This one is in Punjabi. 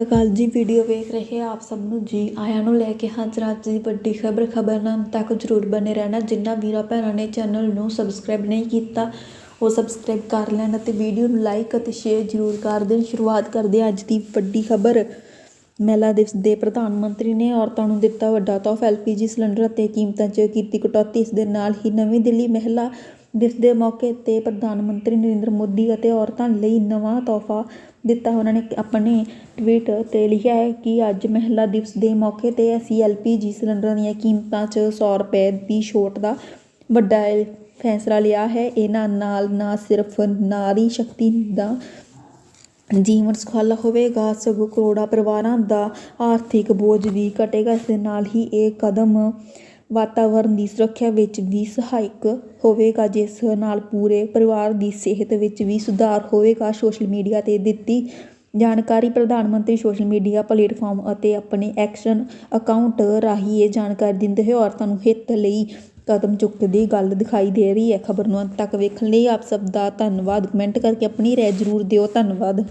ਸਤਿ ਅਕਾਲ ਜੀ ਵੀਡੀਓ ਵੇਖ ਰਹੇ ਆਪ ਸਭ ਨੂੰ। ਜੀ, ਆਇਆਂ ਨੂੰ ਲੈ ਕੇ ਹਾਜ਼ਰ ਅੱਜ ਦੀ ਵੱਡੀ ਖਬਰ ਖਬਰ ਤੱਕ ਜਰੂਰ ਬਨੇ ਰਹਿਣਾ। ਜਿੰਨਾ ਵੀਰਾਂ ਭੈਣਾਂ ਨੇ ਚੈਨਲ ਨੂੰ ਸਬਸਕ੍ਰਾਈਬ ਨਹੀਂ ਕੀਤਾ, ਉਹ ਸਬਸਕ੍ਰਾਈਬ ਕਰ ਲੈਣ ਅਤੇ ਵੀਡੀਓ ਨੂੰ ਲਾਈਕ ਅਤੇ ਸ਼ੇਅਰ ਜਰੂਰ ਕਰ ਦੇਣ। ਸ਼ੁਰੂਆਤ ਕਰਦੇ ਹਾਂ ਅੱਜ ਦੀ ਵੱਡੀ ਖਬਰ। ਮਹਿਲਾ ਦਿਵਸ ਦੇ ਪ੍ਰਧਾਨ ਮੰਤਰੀ ਨੇ ਔਰਤਾਂ ਨੂੰ ਦਿੱਤਾ ਵੱਡਾ ਤੋਹਫਾ। ਐਲਪੀਜੀ ਸਿਲੰਡਰ ਅਤੇ ਕੀਮਤਾਂ 'ਚ ਕੀਤੀ ਕਟੌਤੀ। ਇਸ ਦੇ ਨਾਲ ਹੀ ਨਵੀਂ ਦਿੱਲੀ ਮਹਿਲਾ ਦਿਵਸ ਦੇ ਮੌਕੇ ਤੇ ਪ੍ਰਧਾਨ ਮੰਤਰੀ ਨਰਿੰਦਰ ਮੋਦੀ ਅਤੇ ਔਰਤਾਂ ਲਈ ਨਵਾਂ ਤੋਹਫਾ ਦਿੱਤਾ। ਉਹਨਾਂ ਨੇ ਆਪਣੇ ਟਵੀਟ ਤੇ ਲਿਖਿਆ ਹੈ ਕਿ ਅੱਜ ਮਹਿਲਾ ਦਿਵਸ ਦੇ ਮੌਕੇ ਤੇ ਅਸੀਂ ਐਲ ਪੀ ਜੀ ਸਿਲੰਡਰਾਂ ਦੀਆਂ ਕੀਮਤਾਂ 'ਚ ਸੌ ਰੁਪਏ ਦੀ ਛੋਟ ਦਾ ਵੱਡਾ ਫੈਸਲਾ ਲਿਆ ਹੈ। ਇਹਨਾਂ ਨਾਲ ਨਾ ਸਿਰਫ ਨਾਰੀ ਸ਼ਕਤੀ ਦਾ ਜੀਵਨ ਸੁਖਾਲਾ ਹੋਵੇਗਾ, ਸਗੋਂ ਕਰੋੜਾਂ ਪਰਿਵਾਰਾਂ ਦਾ ਆਰਥਿਕ ਬੋਝ ਵੀ ਘਟੇਗਾ। ਇਸ ਦੇ ਨਾਲ ਹੀ ਇਹ ਕਦਮ ਵਾਤਾਵਰਨ ਦੀ ਸੁਰੱਖਿਆ ਵਿੱਚ ਵੀ ਸਹਾਇਕ ਹੋਵੇਗਾ, ਜਿਸ ਨਾਲ ਪੂਰੇ ਪਰਿਵਾਰ ਦੀ ਸਿਹਤ ਵਿੱਚ ਵੀ ਸੁਧਾਰ ਹੋਵੇਗਾ। ਸੋਸ਼ਲ ਮੀਡੀਆ ਤੇ ਦਿੱਤੀ ਜਾਣਕਾਰੀ, ਪ੍ਰਧਾਨ ਮੰਤਰੀ ਸੋਸ਼ਲ ਮੀਡੀਆ ਪਲੇਟਫਾਰਮ ਅਤੇ ਆਪਣੇ ਐਕਸ਼ਨ ਅਕਾਊਂਟ ਰਾਹੀਂ ਇਹ ਜਾਣਕਾਰੀ ਦਿੰਦੇ ਹੋਏ ਔਰਤਾਂ ਨੂੰ ਹਿੱਤ ਲਈ ਕਦਮ ਚੁੱਕਦੀ ਗੱਲ ਦਿਖਾਈ ਦੇ ਰਹੀ ਹੈ। ਖਬਰ ਨੂੰ ਅੰਤ ਤੱਕ ਵੇਖਣ ਲਈ ਆਪ ਸਭ ਦਾ ਧੰਨਵਾਦ। ਕਮੈਂਟ ਕਰਕੇ ਆਪਣੀ ਰਾਏ ਜ਼ਰੂਰ ਦਿਓ। ਧੰਨਵਾਦ।